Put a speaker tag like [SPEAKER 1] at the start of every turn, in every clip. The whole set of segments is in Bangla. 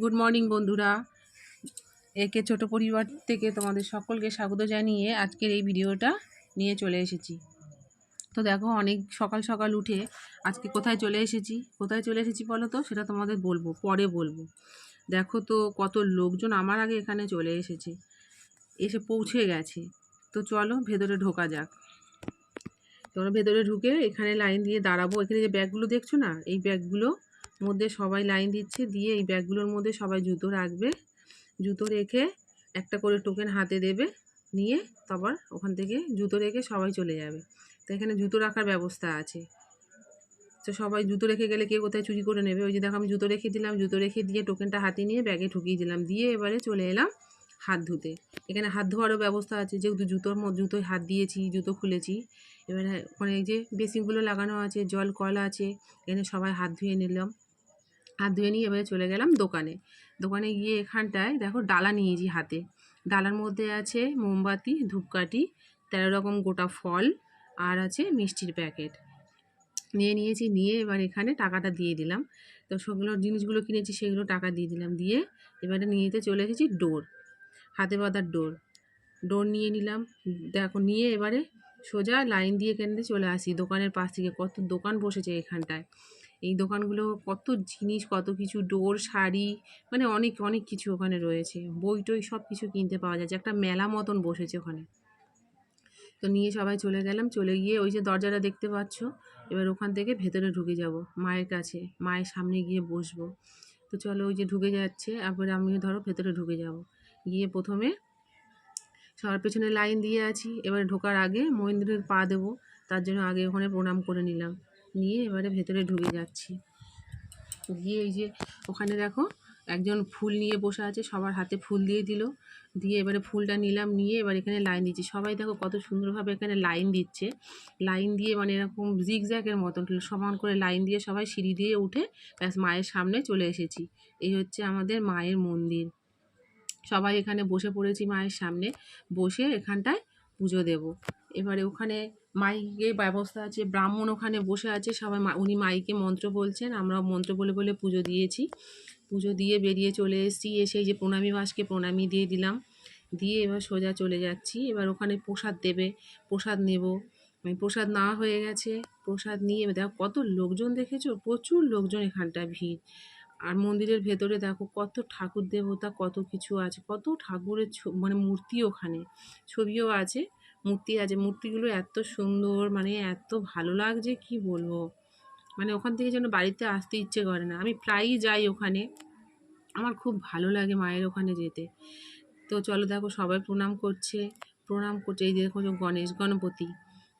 [SPEAKER 1] গুড মর্নিং বন্ধুরা। একে ছোট পরিবার থেকে তোমাদের সকলকে স্বাগত জানিয়ে আজকের এই ভিডিওটা নিয়ে চলে এসেছি। তো দেখো, অনেক সকাল সকাল উঠে আজকে কোথায় চলে এসেছি? কোথায় চলে এসেছি বলো তো? সেটা তোমাদের বলব, পরে বলব। দেখো তো, কত লোকজন আমার আগে এখানে চলে এসেছে। এসে পৌঁছে গেছে। তো চলো, ভেতরে ঢোকা যাক। তোমরা ভেতরে ঢুকে এখানে লাইন দিয়ে দাঁড়াবো। এখানে যে ব্যাগগুলো দেখছ না, এই ব্যাগগুলো মধ্যে সবাই লাইন দিচ্ছে, দিয়ে এই ব্যাগগুলোর মধ্যে সবাই জুতো রাখবে। জুতো রেখে একটা করে টোকেন হাতে দেবে, নিয়ে তারপর ওখান থেকে জুতো রেখে সবাই চলে যাবে। তো এখানে জুতো রাখার ব্যবস্থা আছে। তো সবাই জুতো রেখে গেলে কে কোথায় চুরি করে নেবে? ওই যে দেখো আমি জুতো রেখে দিলাম, জুতো রেখে দিয়ে টোকেনটা হাতে নিয়ে ব্যাগে ঢুকিয়ে দিলাম, দিয়ে এবারে চলে এলাম হাত ধুতে। এখানে হাত ধোয়ারও ব্যবস্থা আছে, যেহেতু জুতোর মধ্যে, জুতোয় হাত দিয়েছি, জুতো খুলেছি। এবারে ওখানে যে বেসিনগুলো লাগানো আছে, জল কল আছে এখানে সবাই হাত ধুয়ে নিলাম। হাত ধুয়ে নিয়ে এবারে চলে গেলাম দোকানে। দোকানে গিয়ে এখানটায় দেখো ডালা নিয়েছি হাতে। ডালার মধ্যে আছে মোমবাতি, ধূপকাঠি, তেরো রকম গোটা ফল আর আছে মিষ্টির প্যাকেট। নিয়ে নিয়েছি, নিয়ে এবার এখানে টাকাটা দিয়ে দিলাম। তো সেগুলো জিনিসগুলো কিনেছি সেগুলো টাকা দিয়ে দিলাম। দিয়ে এবারে নিয়েতে চলে এসেছি ডোর, হাতে বাঁধার ডোর। ডোর নিয়ে নিলাম। দেখো নিয়ে এবারে সোজা লাইন দিয়ে কেন্দ্রে চলে আসি। দোকানের পাশ থেকে কত দোকান বসেছে এখানটায়। এই দোকানগুলো কত জিনিস, কত কিছু, ডোর, শাড়ি মানে অনেক অনেক কিছু ওখানে রয়েছে। বই টই সব কিছু কিনতে পাওয়া যাচ্ছে। একটা মেলা মতন বসেছে ওখানে। তো নিয়ে সবাই চলে গেলাম। চলে গিয়ে ওই যে দরজাটা দেখতে পাচ্ছ, এবার ওখান থেকে ভেতরে ঢুকে যাব, মায়ের কাছে। মায়ের সামনে গিয়ে বসবো। তো চলো ওই যে ঢুকে যাচ্ছে তারপরে আমি ধরো ভেতরে ঢুকে যাব। গিয়ে প্রথমে সবার পেছনে লাইন দিয়ে আছি। এবার ঢোকার আগে মহেন্দ্রের পা দেবো, তার জন্য আগে ওখানে প্রণাম করে নিলাম। নিয়ে এবারে ভেতরে ঢুকে যাচ্ছি। গিয়ে এই যে ওখানে দেখো একজন ফুল নিয়ে বসে আছে, সবার হাতে ফুল দিয়ে দিল। দিয়ে এবারে ফুলটা নিলাম, নিয়ে এবার এখানে লাইন দিচ্ছি। সবাই দেখো কত সুন্দরভাবে এখানে লাইন দিচ্ছে। লাইন দিয়ে মানে এরকম জিগজ্যাগের মতন, সমান করে লাইন দিয়ে সবাই সিঁড়ি দিয়ে উঠে ব্যাস মায়ের সামনে চলে এসেছি। এই হচ্ছে আমাদের মায়ের মন্দির। সবাই এখানে বসে পড়েছি মায়ের সামনে। বসে এখানটায় পুজো দেব। এবারে ওখানে মাইকের ব্যবস্থা আছে, ব্রাহ্মণ ওখানে বসে আছে, সবাই উনি মাইকে মন্ত্র বলছেন আমরা মন্ত্র বলে বলে পুজো দিয়েছি। পুজো দিয়ে বেরিয়ে চলে এসেছি, এসে যে প্রণামী মাসকে প্রণামী দিয়ে দিলাম। দিয়ে এবার সোজা চলে যাচ্ছি, এবার ওখানে প্রসাদ দেবে, প্রসাদ নেব। মানে প্রসাদ না হয়ে গেছে, প্রসাদ নিয়ে দেখো কত লোকজন দেখেছ? প্রচুর লোকজন এখানটা ভিড়। আর মন্দিরের ভেতরে দেখো কত ঠাকুর দেবতা, কত কিছু আছে, কত ঠাকুরের মানে মূর্তি ওখানে। ছবিও আছে। মূর্তি আছে। মূর্তিগুলো এত সুন্দর মানে এত ভালো লাগছে, কি বলব? মানে ওখান থেকে যেন বাড়িতে আসতে ইচ্ছে করে না। আমি প্রায়ই যাই ওখানে। আমার খুব ভালো লাগে মায়ের ওখানে যেতে। তো চলো দেখো, সবাই প্রণাম করছে। প্রণাম করছে, এই দেখো গণেশ, গণপতি।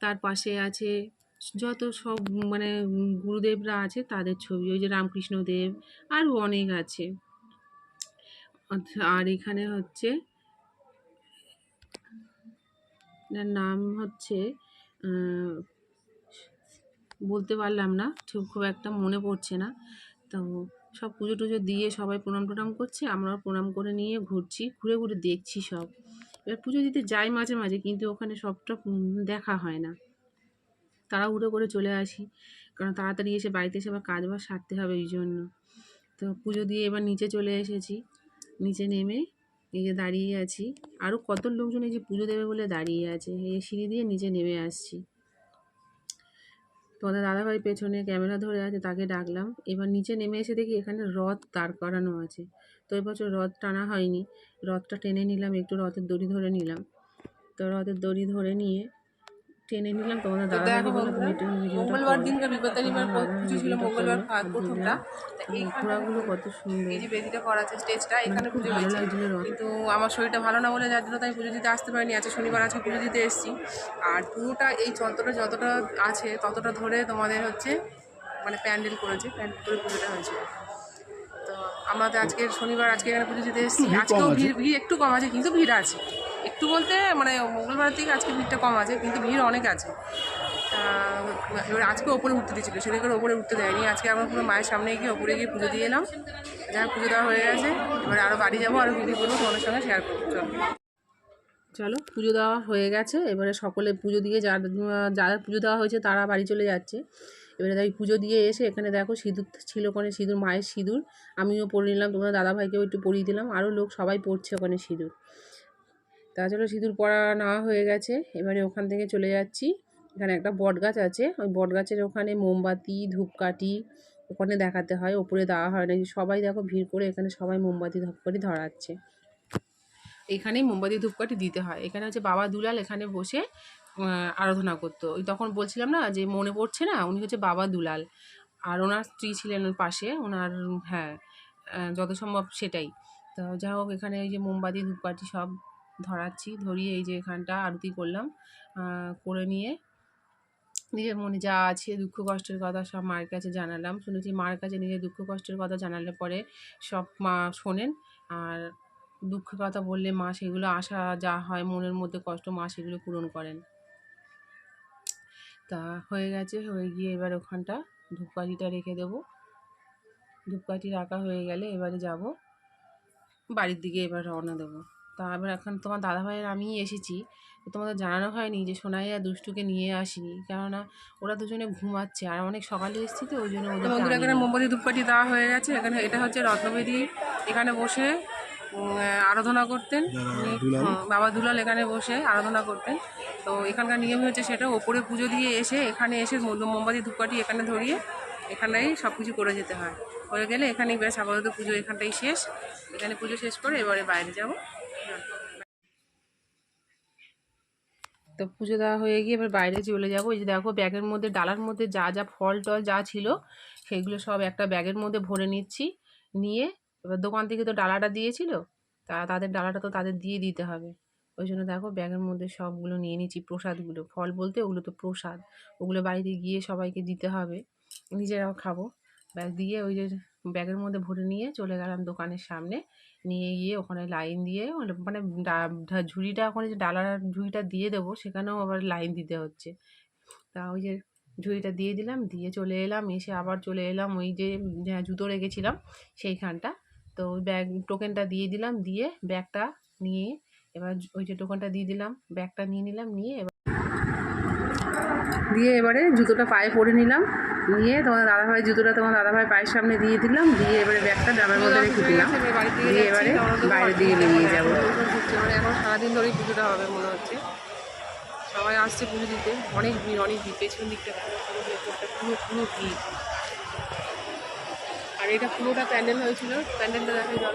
[SPEAKER 1] তার পাশে আছে যত সব মানে গুরুদেবরা আছে, তাদের ছবি। ওই যে রামকৃষ্ণদেব, আরও অনেক আছে। আর এখানে হচ্ছে এনার নাম হচ্ছে বলতে পারলাম না ঠিক খুব একটা মনে পড়ছে না। তো সব পুজো টুজো দিয়ে সবাই প্রণাম টনাম করছে, আমরাও প্রণাম করে নিয়ে ঘুরছি, ঘুরে ঘুরে দেখছি সব। এবার পুজো দিতে যাই মাঝে মাঝে, কিন্তু ওখানে সবটা দেখা হয় না। তারা তাড়াহুড়ো করে চলে আসি, কারণ তাড়াতাড়ি এসে বাড়িতে এসে আবার কাজ বাজ সারতে হবে ওই জন্য। তো পুজো দিয়ে এবার নিচে চলে এসেছি, নিচে নেমে এই যে দাঁড়িয়ে আছি। আরও কত লোকজন এই যে পুজো দেবে বলে দাঁড়িয়ে আছে? এই সিঁড়ি দিয়ে নিচে নেমে আসছি। তোমাদের দাদাভাই পেছনে ক্যামেরা ধরে আছে, তাকে ডাকলাম। এবার নিচে নেমে এসে দেখি এখানে রথ দাঁড় করানো আছে। তো এবছর রথ টানা হয়নি। রথটা টেনে নিলাম, একটু রথের দড়ি ধরে নিলাম। তো রথের দড়ি ধরে নিয়ে টেনে নিলাম তোমাদের
[SPEAKER 2] তো
[SPEAKER 1] দাদা
[SPEAKER 2] মঙ্গলবার দিনকে বিপত্তারিণীমার পুজো ছিল মঙ্গলবার ফাঁক প্রথমটা
[SPEAKER 1] ঘোড়াগুলো কত সুন্দর।
[SPEAKER 2] এই যে বেদিটা করা আছে স্টেজটা এখানে পুজো
[SPEAKER 1] ভালো লাগছিল
[SPEAKER 2] কিন্তু আমার শরীরটা ভালো না বলে যার জন্য তাই পুজো দিতে আসতে পারিনি আজকে শনিবার আজকে পুজো দিতে এসেছি। আর পুরোটা এই যতটা যতটা আছে ততটা ধরে তোমাদের হচ্ছে মানে প্যান্ডেল করেছে প্যান্ডেল করে পুজোটা হয়েছে। তো আমাদের আজকে শনিবার আজকে এখানে পুজো দিতে এসেছি। আজকেও ভিড় ভিড় একটু কম আছে কিন্তু ভিড় আছে। একটু বলতে মানে মঙ্গলবার থেকে আজকে ভিড়টা কম আছে, কিন্তু ভিড় অনেক আছে। এবার আজকে ওপরে উঠতে দিয়েছিল সেদিকে ওপরে উঠতে দেয়নি, আজকে আমরা পুরো মায়ের সামনে গিয়ে ওপরে গিয়ে পুজো দিয়ে এলাম। যা পুজো দেওয়া হয়ে গেছে, এবার আরও বাড়ি যাব আরও ভিডিও করব তোমাদের সঙ্গে শেয়ার করব, চলো।
[SPEAKER 1] চলো, পুজো দেওয়া হয়ে গেছে, এবারে সকলে পুজো দিয়ে যার, যাদের পুজো দেওয়া হয়েছে তারা বাড়ি চলে যাচ্ছে। এবারে তাই পুজো দিয়ে এসে এখানে দেখো সিঁদুর ছিল ওখানে, সিঁদুর, মায়ের সিঁদুর। আমিও পরে নিলাম তোমার দাদাভাইকেও একটু পরিয়ে দিলাম আরও লোক সবাই পড়ছে ওখানে সিঁদুর। তাছাড়া সিঁদুর পড়া নেওয়া হয়ে গেছে। এবারে ওখান থেকে চলে যাচ্ছি। এখানে একটা বট গাছ আছে। ওই বট গাছের ওখানে মোমবাতি, ধূপকাঠি ওখানে দেখাতে হয়। ওপরে দেওয়া হয় না। যে সবাই দেখো ভিড় করে এখানে সবাই মোমবাতি, ধূপকাঠি ধরাচ্ছে। এখানেই মোমবাতি, ধূপকাঠি দিতে হয়। এখানে হচ্ছে বাবা দুলাল এখানে বসে আরাধনা করতো। ওই তখন বলছিলাম না যে মনে পড়ছে না? উনি হচ্ছে বাবা দুলাল। আর ওনার স্ত্রী ছিলেন ওর পাশে। ওনার হ্যাঁ যত সম্ভব সেটাই। তো যাই হোক, এখানে ওই যে মোমবাতি, ধূপকাঠি সব ধরাচ্ছি, ধরিয়ে এই যে এখানটা আরতি করলাম করে নিয়ে নিজের মনে যা আছে, দুঃখ কষ্টের কথা সব মায়ের কাছে জানালাম। শুনেছি মায়ের কাছে নিজের দুঃখ কষ্টের কথা জানালে পরে সব মা শোনেন। আর দুঃখের কথা বললে মা সেগুলো আশা যা হয় মনের মধ্যে কষ্ট মা সেগুলো পূরণ করেন। তা হয়ে গেছে, হয়ে গিয়ে এবার ওখানটা ধূপকাঠিটা রেখে দেবো। ধূপকাঠি রাখা হয়ে গেলে এবারে যাব, বাড়ির দিকে এবার রওনা দেবো। তা এবার এখন তোমার দাদাভাইয়ের আমি এসেছি। তো তোমাদের জানানো হয়নি যে সোনাই আর দুষ্টুকে নিয়ে আসিনি। কেননা ওরা দুজনে ঘুমাচ্ছে। আর অনেক সকালে এসেছি তো ওই জন্য ওদের
[SPEAKER 2] এখানে মোমবাতি ধূপকাঠি দেওয়া হয়ে গেছে। এখানে এটা হচ্ছে রত্নবেদী এখানে বসে আরাধনা করতেন। উনি, বাবা দুলাল এখানে বসে আরাধনা করতেন। তো এখানকার নিয়ম হচ্ছে সেটা ওপরে পুজো দিয়ে এসে এখানে এসে মোমবাতি ধূপকাঠি এখানে ধরিয়ে এখানেই সব কিছু করে যেতে হয়। করে গেলে এখানেই বেশ আপাতত পুজো এখানটাই শেষ। এখানে পুজো শেষ করে এবারে বাইরে যাব।
[SPEAKER 1] তো পুজো দেওয়া হয়ে গিয়ে এবার বাইরে চলে যাব। এই যে দেখো, ব্যাগের মধ্যে, ডালার মধ্যে যা যা ফল টল যা ছিল সেগুলো সব একটা ব্যাগের মধ্যে ভরে নিচ্ছি। নিয়ে এবার দোকান থেকে তো ডালাটা দিয়েছিল, তা তাদের ডালাটা তো তাদের দিয়ে দিতে হবে। ওই জন্য দেখো ব্যাগের মধ্যে সবগুলো নিয়ে নিচ্ছি, প্রসাদগুলো। ফল বলতে ওগুলো তো প্রসাদ, ওগুলো বাড়িতে গিয়ে সবাইকে দিতে হবে, নিজেরাও খাব। ব্যাগ দিয়ে ওই যে ব্যাগের মধ্যে ভরে নিয়ে চলে গেলাম দোকানের সামনে। নিয়ে গিয়ে ওখানে লাইন দিয়ে মানে ঝুড়িটা ওখানে যে ডালার ঝুড়িটা দিয়ে দেবো সেখানেও আবার লাইন দিতে হচ্ছে। তা ওই যে ঝুড়িটা দিয়ে দিলাম, দিয়ে চলে এলাম, এসে আবার চলে এলাম ওই যে যে জুতো রেখেছিলাম সেইখানটা। তো ওই ব্যাগ টোকেনটা দিয়ে দিলাম, দিয়ে ব্যাগটা নিয়ে এবার ওই যে টোকেনটা দিয়ে দিলাম, ব্যাগটা নিয়ে নিলাম, নিয়ে এবার দিয়ে এবারে জুতোটা পায়ে পরে নিলাম। নিয়ে তোমার দাদাভাই জুতোটা তোমার দাদাভাই পায়ের সামনে দিয়ে দিলাম দিয়ে এবারে ব্যাগটা ড্রামের মধ্যে রেখে দিলাম। দিয়ে এবারে বাইরের দিকে বেরিয়ে যাব।
[SPEAKER 2] মানে এখন সারাদিন ধরেই পুজোটা হবে মনে হচ্ছে। সবাই আসছে পুজো দিতে অনেক ভিড় অনেক ভিড় পেছন দিকটা পুরো পুরো ভিড় আর এটা পুরোটা প্যান্ডেল হয়েছিল প্যান্ডেলটা দেখে গেল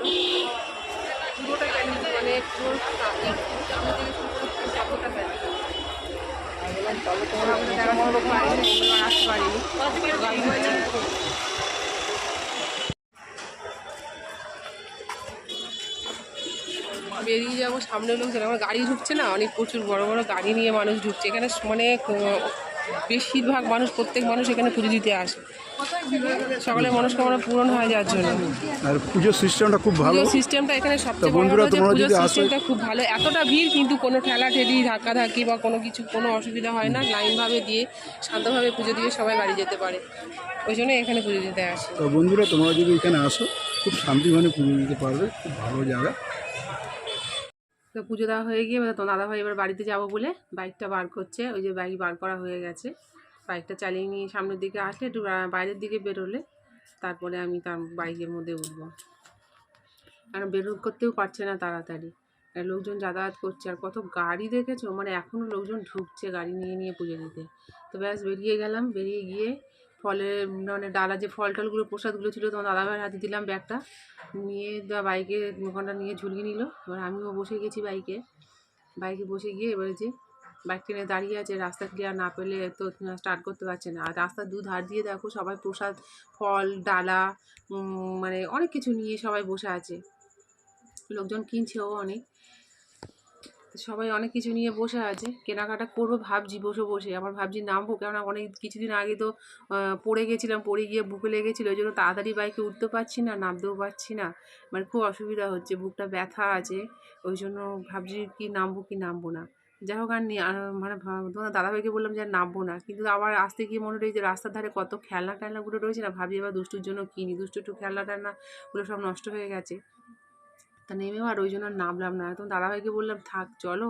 [SPEAKER 2] পুরোটা প্যান্ডেল মানে পুরো এই বেরিয়ে যাব সামনে লোক যেন আমার গাড়ি ঢুকছে না, অনেক প্রচুর বড় বড় গাড়ি নিয়ে মানুষ ঢুকছে। এখানে মানে বেশিরভাগ মানুষ প্রত্যেক মানুষ এখানে পুজো দিতে আসে। সকলের মনস্কামনা পূরণ হয় যার জন্য।
[SPEAKER 3] আর পুজোর সিস্টেমটা খুব ভালো।
[SPEAKER 2] সিস্টেমটা এখানে সবচেয়ে
[SPEAKER 3] বন্ধুরা, তোমরা যদি আসো-
[SPEAKER 2] খুব ভালো। এতটা ভিড় কিন্তু কোনো ঠেলা ঠেলি ধাক্কা ধাক্কি বা কোনো কিছু কোনো অসুবিধা হয় না। লাইনভাবে দিয়ে শান্তভাবে পুজো দিয়ে সবাই বাড়ি যেতে পারে। ওই জন্য এখানে পুজো দিতে আসে।
[SPEAKER 3] তো বন্ধুরা তোমরা যদি এখানে আসো খুব শান্তিভাবে পুজো দিতে পারবে। খুব ভালো জায়গা।
[SPEAKER 1] তো পুজো দেওয়া হয়ে গিয়ে তো দাদাভাই এবার বাড়িতে যাব বলে বাইকটা বার করছে। ওই যে বাইক বার করা হয়ে গেছে। বাইকটা চালিয়ে নিয়ে সামনের দিকে আসলে একটু বাইরের দিকে বেরোলে তারপরে আমি তার বাইকের মধ্যে উঠবো। কারণ বেরোদ করতেও পারছে না তাড়াতাড়ি। লোকজন যাতায়াত করছে। আর কত গাড়ি দেখেছ? মানে এখনও লোকজন ঢুকছে গাড়ি নিয়ে নিয়ে পুজো দিতে। তো ব্যাস বেরিয়ে গেলাম। বেরিয়ে গিয়ে ফলের মানে ডালা যে ফল টলগুলো, প্রসাদগুলো ছিল তোমার দাদাভাইয়ের হাতে দিলাম ব্যাগটা। নিয়ে বাইকে ওখানটা নিয়ে ঝুলিয়ে নিল। এবার আমিও বসে গেছি বাইকে। বাইকে বসে গিয়ে এবারে যে বাইক টেনে দাঁড়িয়ে আছে, রাস্তা ক্লিয়ার না পেলে তো স্টার্ট করতে পারছে না। আর রাস্তার দু ধার দিয়ে দেখো সবাই প্রসাদ, ফল, ডালা মানে অনেক কিছু নিয়ে সবাই বসে আছে। লোকজন কিনছেও অনেক। সবাই অনেক কিছু নিয়ে বসে আছে। কেনাকাটা করব ভাবছি, বসে বসে। আবার ভাবছি নামবো, কেননা অনেক কিছুদিন আগে তো পড়ে গেছিলাম, পড়ে গিয়ে বুকে লেগেছিলো। ওই জন্য তাড়াতাড়ি বাইকে উঠতে পারছি না, নামতেও পারছি না। মানে খুব অসুবিধা হচ্ছে, বুকটা ব্যথা আছে। ওই জন্য ভাবছি কি নামবো কি নামবো না। যাই হোক আর মানে তোমার দাদাভাইকে বললাম যে আর নামবো না। কিন্তু আবার আসতে গিয়ে মনে রয়েছে রাস্তার ধারে কত খেলনা টেলনাগুলো রয়েছে না, ভাবছি এবার দুষ্টুর জন্য কিনি। দুষ্টু একটু খেলনা টেলনাগুলো সব নষ্ট হয়ে গেছে। তা নেমেও আর ওই জন্য নামলাম না। তখন দাদাভাইকে বললাম থাক চলো।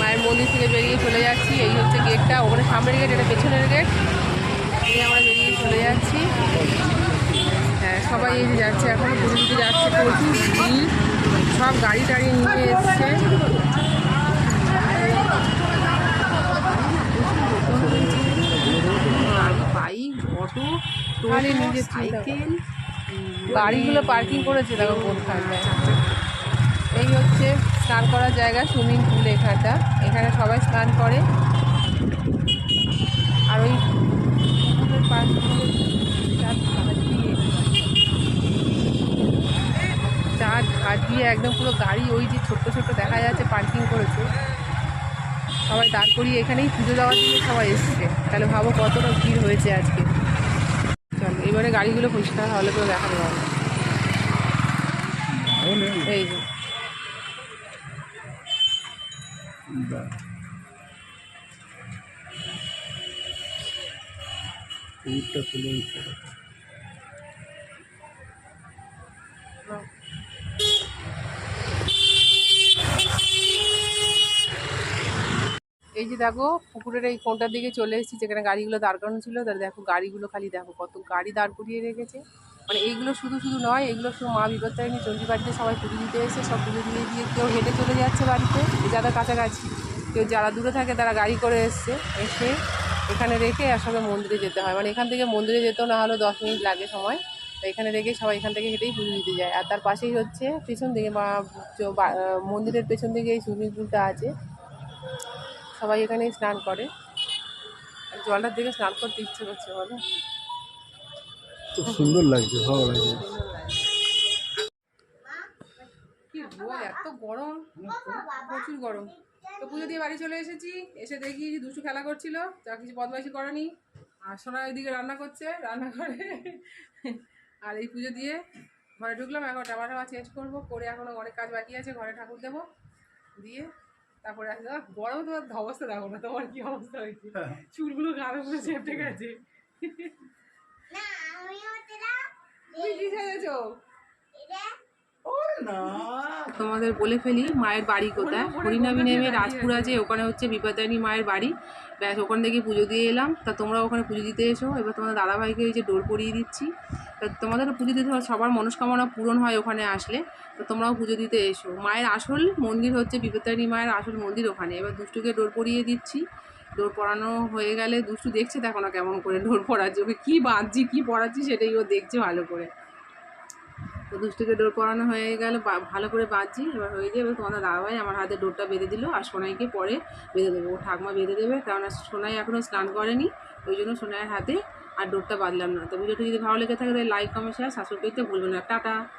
[SPEAKER 2] মায়ের মন্দির থেকে বেরিয়ে চলে যাচ্ছি। এই হচ্ছে গেটটা ওখানে সামনের গেট এটা পেছনের গেট এই আমরা বেরিয়ে চলে যাচ্ছি। হ্যাঁ সবাই এই যে যাচ্ছে এখন দিতে যাচ্ছে প্রচুর ভিড়। সব গাড়ি টাড়ি নিয়ে এসছে। বাইক অটো টোলে সাইকেল। গাড়িগুলো পার্কিং করেছে দেখো কোনখানটায় এই হচ্ছে স্নান করার জায়গা, সুইমিং পুল এখানটা। এখানে সবাই স্নান করে। আর ওই দিয়ে একদম পুরো গাড়ি, ওই যে ছোট্ট ছোট্ট দেখা যাচ্ছে পার্কিং করেছে। সবাই দাঁড় করিয়ে এখানেই পুজো দেওয়ার জন্য সবাই এসছে। তাহলে ভাবো কতটা ভিড় হয়েছে আজকে। এবারে গাড়িগুলো পরিষ্কার হলে তো দেখা পারব এই যে
[SPEAKER 3] তুলে দিতে হবে।
[SPEAKER 2] এই যে দেখো, পুকুরের এই কোনটার দিকে চলে এসেছি, যেখানে গাড়িগুলো দাঁড় করানো ছিল, তাহলে দেখো গাড়িগুলো খালি দেখো, কত গাড়ি দাঁড় করিয়ে রেখেছে। মানে এইগুলো শুধু শুধু নয় এগুলো শুধু মা বিপত্তারিণী, চণ্ডী বাড়িতে সবাই পুজো দিতে এসে সব পুজো দিয়ে দিয়ে কেউ হেঁটে চলে যাচ্ছে বাড়িতে যারা কাছাকাছি। কেউ যারা দূরে থাকে তারা গাড়ি করে এসছে, এসে এখানে রেখে আসলে মন্দিরে যেতে হয়। মানে এখান থেকে মন্দিরে যেতেও না হলেও দশ মিনিট লাগে সময়, তো এখানে রেখে সবাই এখান থেকে হেঁটেই পুজো দিতে যায়। আর তার পাশেই হচ্ছে পেছন দিকে মা মন্দিরের পেছন দিকে এই সুইমিং পুলটা আছে। সবাই এখানেই স্নান করে। জলটার দিকে স্নান করতে ইচ্ছে করছে বলো।
[SPEAKER 3] খুব সুন্দর লাগছে ভালো লাগছে।
[SPEAKER 2] কি রোদ এত গরম। প্রচুর গরম। তো পুজো দিয়ে বাড়ি চলে এসেছি এসে দেখি দুষ্টু খেলা করছিল যা কিছু বদমাইশি করেনি। আর সোনা এদিকে রান্না করছে রান্না করে আর এই পুজো দিয়ে ঘরে ঢুকলাম এখন জামা টামা চেঞ্জ করব করে এখনও অনেক কাজ বাকি আছে ঘরে ঠাকুর দেবো দিয়ে তারপরে আহ, গরম তোমার অবস্থা দেখো না তোমার কি অবস্থা হয়েছে? চুলগুলো গাঢ় করে চেপটে গেছে। তোমাদের বলে ফেলি মায়ের বাড়ি কোথায়? হরিনামি নেমে রাজপুর আছে। ওখানে হচ্ছে বিপদায়নী মায়ের বাড়ি। ব্যাস ওখান থেকে পুজো দিয়ে এলাম। তা তোমরা ওখানে পুজো দিতে এসো। এবার তোমাদের দাদাভাইকে ওই যে ডোর পরিয়ে দিচ্ছি। তা তোমাদের পুজো দিতে সবার মনস্কামনা পূরণ হয় ওখানে আসলে। তো তোমরাও পুজো দিতে এসো। মায়ের আসল মন্দির হচ্ছে বিপদায়নী মায়ের আসল মন্দির ওখানে। এবার দুষ্টুকে ডোর পরিয়ে দিচ্ছি। ডোর পরানো হয়ে গেলে দুষ্টু দেখছে, দেখো না কেমন করে ডোর পরাচ্ছি। ওকে কী বাঁধছি, কী পড়াচ্ছি সেটাই ও দেখছে ভালো করে। তো দুষ্টুকে ডোর পরানো হয়ে গেল ভালো করে বাঁধছি। এবার হয়ে যাবে তোমাদের দাদাভাই আমার হাতে ডোরটা বেঁধে দিল আর সোনাইকে পরে বেঁধে দেবো। ও ঠাকমা বেঁধে দেবে। কেননা সোনাই এখনও স্নান করেনি। ওই জন্য সোনাইয়ের হাতে আর ডোরটা বাঁধলাম না। তো ভিডিওটি যদি ভালো লেগে থাকে তাহলে লাইক কমেন্ট শেয়ার সাবস্ক্রাইব করতে ভুলবেন না। টাটা।